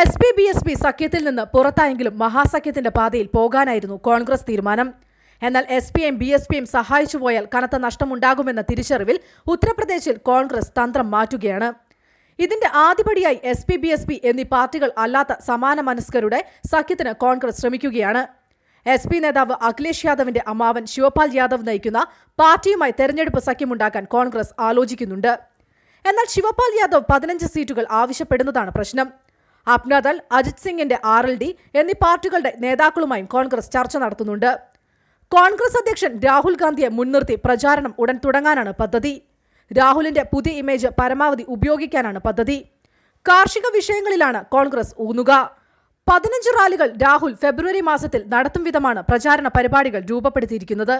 S P B S P സഖ്യത്തിൽ നിന്ന് പുറത്തായെങ്കിലും മഹാസഖ്യത്തിന്റെ പാതയിൽ പോകാനായിരുന്നു കോൺഗ്രസ് തീരുമാനം. എന്നാൽ എസ് പിയും ബി എസ് പിയും സഹായിച്ചു പോയാൽ കനത്ത നഷ്ടമുണ്ടാകുമെന്ന തിരിച്ചറിവിൽ ഉത്തർപ്രദേശിൽ കോൺഗ്രസ് തന്ത്രം മാറ്റുകയാണ്. ഇതിന്റെ ആദ്യപടിയായി S P B S P എന്നീ പാർട്ടികൾ അല്ലാത്ത സമാന മനസ്കരുടെ സഖ്യത്തിന് കോൺഗ്രസ് ശ്രമിക്കുകയാണ്. എസ് പി നേതാവ് അഖിലേഷ് യാദവിന്റെ അമ്മാവൻ ശിവപാൽ യാദവ് നയിക്കുന്ന പാർട്ടിയുമായി തെരഞ്ഞെടുപ്പ് സഖ്യമുണ്ടാക്കാൻ കോൺഗ്രസ് ആലോചിക്കുന്നുണ്ട്. എന്നാൽ ശിവപാൽ യാദവ് പതിനഞ്ച് സീറ്റുകൾ ആവശ്യപ്പെടുന്നതാണ് പ്രശ്നം. അപ്നാദൾ അജിത് സിംഗിന്റെ ആർ എൽ ഡി എന്നീ പാർട്ടികളുടെ നേതാക്കളുമായും കോൺഗ്രസ് ചർച്ച നടത്തുന്നുണ്ട്. കോൺഗ്രസ് അധ്യക്ഷൻ രാഹുൽ ഗാന്ധിയെ മുൻനിർത്തി പ്രചാരണം ഉടൻ തുടങ്ങാനാണ് പദ്ധതി. രാഹുലിന്റെ പുതിയ ഇമേജ് പരമാവധി ഉപയോഗിക്കാനാണ് പദ്ധതി. കാർഷിക വിഷയങ്ങളിലാണ് കോൺഗ്രസ് ഊന്നുക. പതിനഞ്ച് റാലികൾ രാഹുൽ ഫെബ്രുവരി മാസത്തിൽ നടത്തും വിധമാണ് പ്രചാരണ പരിപാടികൾ രൂപപ്പെടുത്തിയിരിക്കുന്നത്.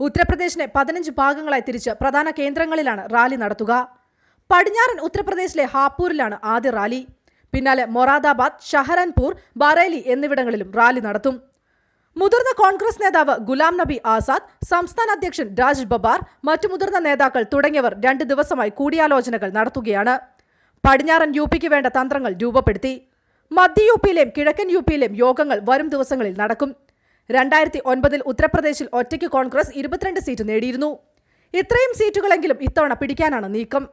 ഉത്തർപ്രദേശിനെ പതിനഞ്ച് ഭാഗങ്ങളായി തിരിച്ച് പ്രധാന കേന്ദ്രങ്ങളിലാണ് റാലി നടത്തുക. പടിഞ്ഞാറൻ ഉത്തർപ്രദേശിലെ ഹാപ്പൂരിലാണ് ആദ്യ റാലി. പിന്നാലെ മൊറാദാബാദ് ഷഹരൻപൂർ ബറേലി എന്നിവിടങ്ങളിലും റാലി നടത്തും. മുതിർന്ന കോൺഗ്രസ് നേതാവ് ഗുലാം നബി ആസാദ് സംസ്ഥാന അധ്യക്ഷൻ രാജ് ബബാർ മറ്റു മുതിർന്ന നേതാക്കൾ തുടങ്ങിയവർ രണ്ട് ദിവസമായി കൂടിയാലോചനകൾ നടത്തുകയാണ്. പടിഞ്ഞാറൻ യു പിക്ക് വേണ്ട തന്ത്രങ്ങൾ രൂപപ്പെടുത്തി. മധ്യ യു പിയിലെയും കിഴക്കൻ യു പിയിലെയും യോഗങ്ങൾ വരും ദിവസങ്ങളിൽ നടക്കും. രണ്ടായിരത്തി ഒൻപതിൽ ഉത്തർപ്രദേശിൽ ഒറ്റയ്ക്ക് കോൺഗ്രസ് ഇരുപത്തിരണ്ട് സീറ്റ് നേടിയിരുന്നു. ഇത്രയും സീറ്റുകളെങ്കിലും ഇത്തവണ പിടിക്കാനാണ് നീക്കം.